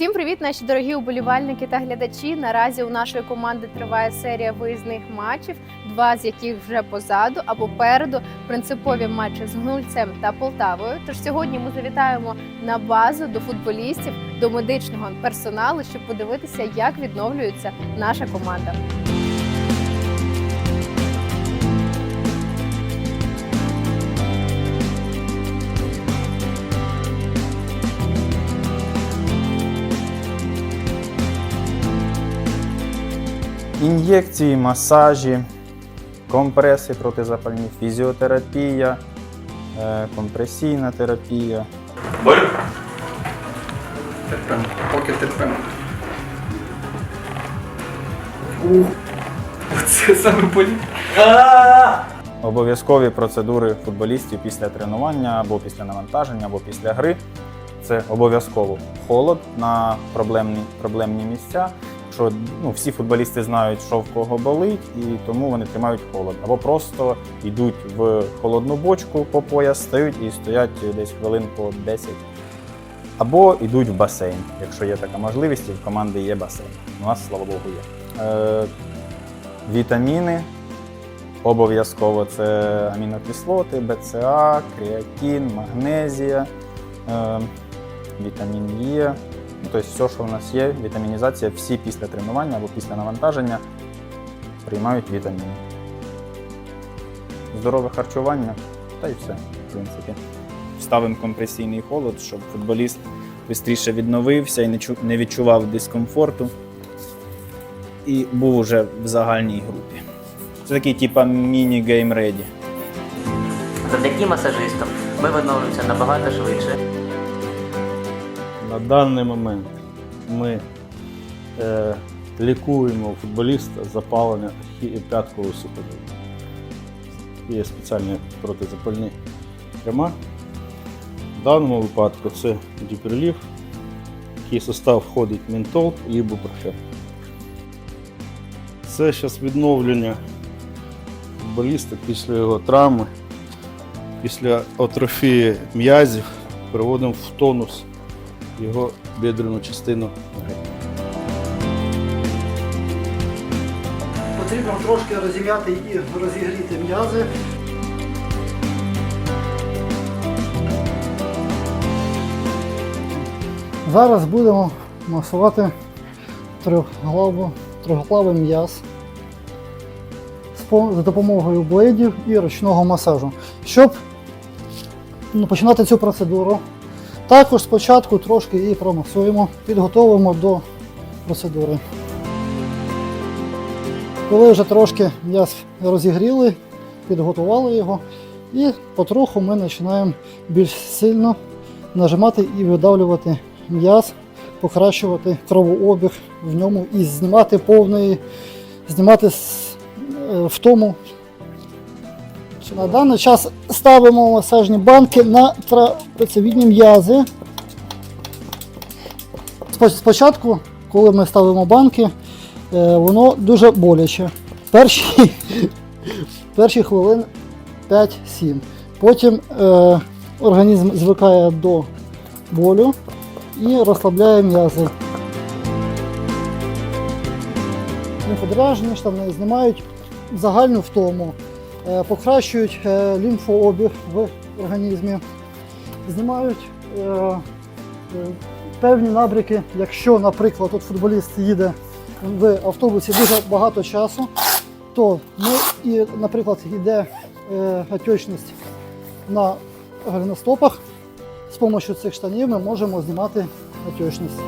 Всім привіт, наші дорогі уболівальники та глядачі. Наразі у нашої команди триває серія виїзних матчів, два з яких вже позаду, а попереду принципові матчі з Гнульцем та Полтавою. Тож сьогодні ми завітаємо на базу до футболістів, до медичного персоналу, щоб подивитися, як відновлюється наша команда. Ін'єкції, масажі, компреси протизапальні, фізіотерапія, е, компресійна терапія. Болю? Терпимо, поки терпимо. Ух, це саме болі. Обов'язкові процедури футболістів після тренування або після навантаження, або після гри. Це обов'язково холод на проблемні, проблемні місця. Що ну, всі футболісти знають, що в кого болить, і тому вони тримають холод. Або просто йдуть в холодну бочку по пояс, стають і стоять десь хвилин по 10. Або йдуть в басейн, якщо є така можливість, і в команди є басейн. У нас, слава Богу, є. Е, вітаміни, Обов'язково це амінокислоти, БЦА, креатин, магнезія, е, вітамін Е. Тобто все, що в нас є, вітамінізація, всі після тренування або після навантаження приймають вітаміни. Здорове харчування та й все, в принципі. Ставимо компресійний холод, щоб футболіст швидше відновився і не відчував дискомфорту. І був уже в загальній групі. Це такий типа міні-гейм реді. Завдяки масажистам ми відновлюємося набагато швидше. На даний момент ми е, лікуємо футболіста запалення п'яткової суходи. Є спеціальні протизапальні крема. В даному випадку це діперлів, який состав входить ментол і ібупрофен. Це зараз відновлення футболіста після його травми, після атрофії м'язів, приводимо в тонус його бедрену частину ноги. Потрібно трошки розім'яти і розігріти м'язи. Зараз будемо масувати трьохглавий м'яз за допомогою блейдів і ручного масажу. Щоб ну, починати цю процедуру, також спочатку трошки її промасуємо, підготовимо до процедури. Коли вже трошки м'яз розігріли, підготували його, і потроху ми починаємо більш сильно нажимати і видавлювати м'яз, покращувати кровообіг в ньому і знімати повний, знімати е, втому. На даний час ставимо масажні банки на трапецевідні м'язи. Спочатку, коли ми ставимо банки, е, воно дуже боляче. Перші, перші хвилин 5-7. Потім е, організм звикає до болю і розслабляє м'язи. Подражні штани знімають загальну втому, покращують е, лімфообіг в організмі, знімають е, е, певні набряки, якщо, наприклад, от футболіст їде в автобусі дуже багато часу, то ми і, наприклад, йде е, отечність на голеностопах, з допомогою цих штанів ми можемо знімати отечність.